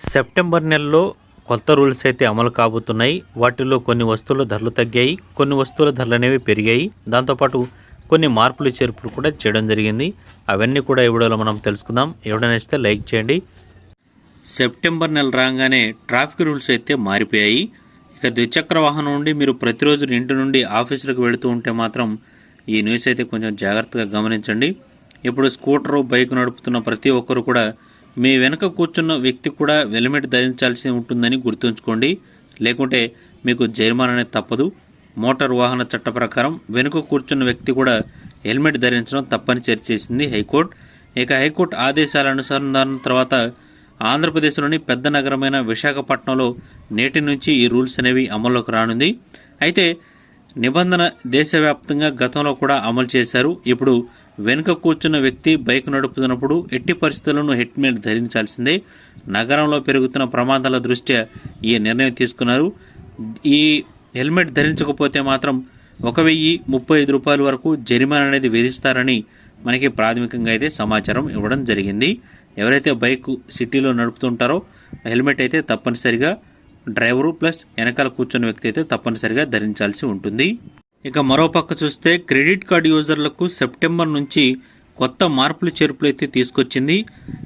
September నెలలో కొత్త rules అయితే అమలు కాబోతున్నాయి. వాటిలో కొన్ని వస్తువుల ధరలు తగ్గాయి కొన్ని వస్తువుల ధరలు అనేవి పెరిగాయి. దాంతోపాటు కొన్ని మార్పులు చేర్పులు కూడా చేయడం జరిగింది. అవన్నీ కూడా ఈ వీడియోలో మనం తెలుసుకుందాం. ఎవడైనా ఇస్తే లైక్ చేయండి. సెప్టెంబర్ నెల రాగానే ట్రాఫిక్ రూల్స్ అయితే మారిపోయాయి. ఇక ద్విచక్ర వాహనం నుండి మీరు ప్రతిరోజు ఇంటి నుండి ఆఫీసులకు వెళుతూ ఉంటే మాత్రం ఈ న్యూస్ అయితే కొంచెం జాగ్రత్తగా గమనించండి. ఇప్పుడు స్కూటరు బైక్ నడుపుతున్న ప్రతి ఒక్కరు కూడా మీ వెనక కూర్చున్న వ్యక్తి కూడా హెల్మెట్ ధరించాల్సి ఉంటుందని గుర్తుంచుకోండి. లేకుంటే మీకు జరిమానా అనేది తప్పదు. మోటార్ వాహన చట్ట ప్రకారం వెనుక కూర్చున్న వ్యక్తి కూడా హెల్మెట్ ధరించడం తప్పనిసరి చేసింది హైకోర్టు. ఇక హైకోర్టు ఆదేశాల అనుసంధానం తర్వాత ఆంధ్రప్రదేశ్లోని పెద్ద నగరమైన విశాఖపట్నంలో నేటి నుంచి ఈ రూల్స్ అనేవి అమల్లోకి రానుంది. అయితే నిబంధన దేశవ్యాప్తంగా గతంలో కూడా అమలు చేశారు. ఇప్పుడు వెనుక కూర్చున్న వ్యక్తి బైక్ నడుపుతున్నప్పుడు ఎట్టి పరిస్థితుల్లోనూ హెల్మెట్ ధరించాల్సిందే. నగరంలో పెరుగుతున్న ప్రమాదాల దృష్ట్యా ఈ నిర్ణయం తీసుకున్నారు. ఈ హెల్మెట్ ధరించకపోతే మాత్రం ఒక వెయ్యి ముప్పై ఐదు రూపాయల వరకు జరిమానా అనేది విధిస్తారని మనకి ప్రాథమికంగా అయితే సమాచారం ఇవ్వడం జరిగింది. ఎవరైతే బైక్ సిటీలో నడుపుతుంటారో హెల్మెట్ అయితే తప్పనిసరిగా డ్రైవరు ప్లస్ వెనకాల కూర్చున్న వ్యక్తి అయితే తప్పనిసరిగా ధరించాల్సి ఉంటుంది. ఇక మరోపక్క చూస్తే క్రెడిట్ కార్డు యూజర్లకు సెప్టెంబర్ నుంచి కొత్త మార్పులు చేర్పులు అయితే తీసుకొచ్చింది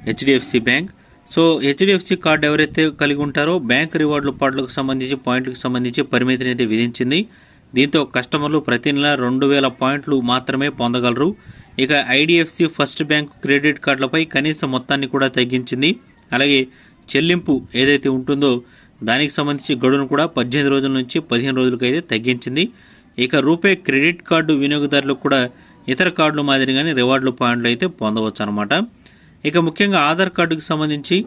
HDFC bank. So HDFC card ఎవరైతే కలిగి ఉంటారో బ్యాంక్ రివార్డుల పాటలకు సంబంధించి పాయింట్లకు సంబంధించి పరిమితిని అయితే విధించింది. దీంతో కస్టమర్లు ప్రతి నెల రెండు వేల పాయింట్లు మాత్రమే పొందగలరు. ఇక ఐడిఎఫ్సి ఫస్ట్ బ్యాంక్ క్రెడిట్ కార్డులపై కనీస మొత్తాన్ని కూడా తగ్గించింది. అలాగే చెల్లింపు ఏదైతే ఉంటుందో దానికి సంబంధించి గడువును కూడా పద్దెనిమిది రోజుల నుంచి పదిహేను రోజులకైతే తగ్గించింది. ఇక రూపే క్రెడిట్ కార్డు వినియోగదారులు కూడా ఇతర కార్డుల మాదిరిగానే రివార్డులు పాయింట్లు అయితే పొందవచ్చు అనమాట ఇక ముఖ్యంగా ఆధార్ కార్డుకి సంబంధించి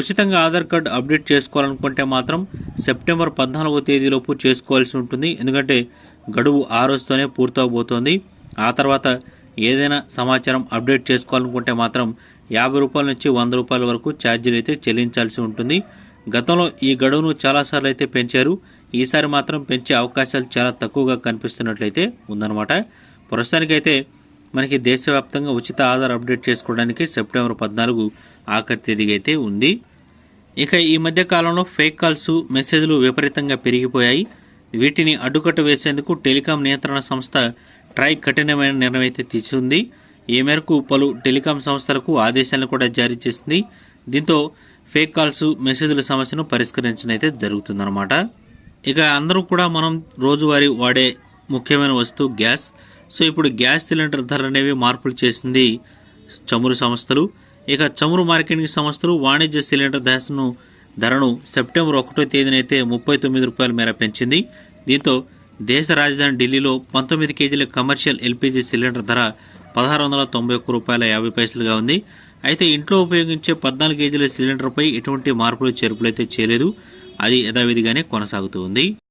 ఉచితంగా ఆధార్ కార్డు అప్డేట్ చేసుకోవాలనుకుంటే మాత్రం సెప్టెంబర్ పద్నాలుగో తేదీలోపు చేసుకోవాల్సి ఉంటుంది. ఎందుకంటే గడువు ఆ రోజుతోనే పూర్తవబోతోంది. ఆ తర్వాత ఏదైనా సమాచారం అప్డేట్ చేసుకోవాలనుకుంటే మాత్రం యాభై రూపాయల నుంచి వంద రూపాయల వరకు ఛార్జీలు అయితే చెల్లించాల్సి ఉంటుంది. గతంలో ఈ గడువును చాలాసార్లు అయితే పెంచారు. ఈసారి మాత్రం పెంచే అవకాశాలు చాలా తక్కువగా కనిపిస్తున్నట్లయితే ఉందన్నమాట. ప్రస్తుతానికైతే మనకి దేశవ్యాప్తంగా ఉచిత ఆధార్ అప్డేట్ చేసుకోవడానికి సెప్టెంబర్ పద్నాలుగు ఆఖరి తేదీగా అయితే ఉంది. ఇక ఈ మధ్య కాలంలో ఫేక్ కాల్స్ మెసేజ్లు విపరీతంగా పెరిగిపోయాయి. వీటిని అడ్డుకట్ట వేసేందుకు టెలికాం నియంత్రణ సంస్థ ట్రై కఠినమైన నిర్ణయం అయితే తీసుకుంది. ఈ మేరకు పలు టెలికాం సంస్థలకు ఆదేశాలను కూడా జారీ చేసింది. దీంతో ఫేక్ కాల్స్ మెసేజ్ల సమస్యను పరిష్కరించడం అయితే జరుగుతుందన్నమాట. ఇక అందరూ కూడా మనం రోజువారీ వాడే ముఖ్యమైన వస్తువు గ్యాస్. సో ఇప్పుడు గ్యాస్ సిలిండర్ ధర అనేవి మార్పులు చేసింది చమురు సంస్థలు. ఇక చమురు మార్కెటింగ్ సంస్థలు వాణిజ్య సిలిండర్ ధరను ధరను సెప్టెంబర్ ఒకటో తేదీనైతే ముప్పై తొమ్మిది రూపాయల మేర పెంచింది. దీంతో దేశ రాజధాని ఢిల్లీలో పంతొమ్మిది కేజీల కమర్షియల్ ఎల్పిజి సిలిండర్ ధర పదహారు వందల తొంభై ఒక్క రూపాయల యాభై పైసలుగా ఉంది. అయితే ఇంట్లో ఉపయోగించే పద్నాలుగు కేజీల సిలిండర్పై ఎటువంటి మార్పులు చేర్పులు అయితే చేయలేదు. అది యథావిధిగానే కొనసాగుతూ ఉంది.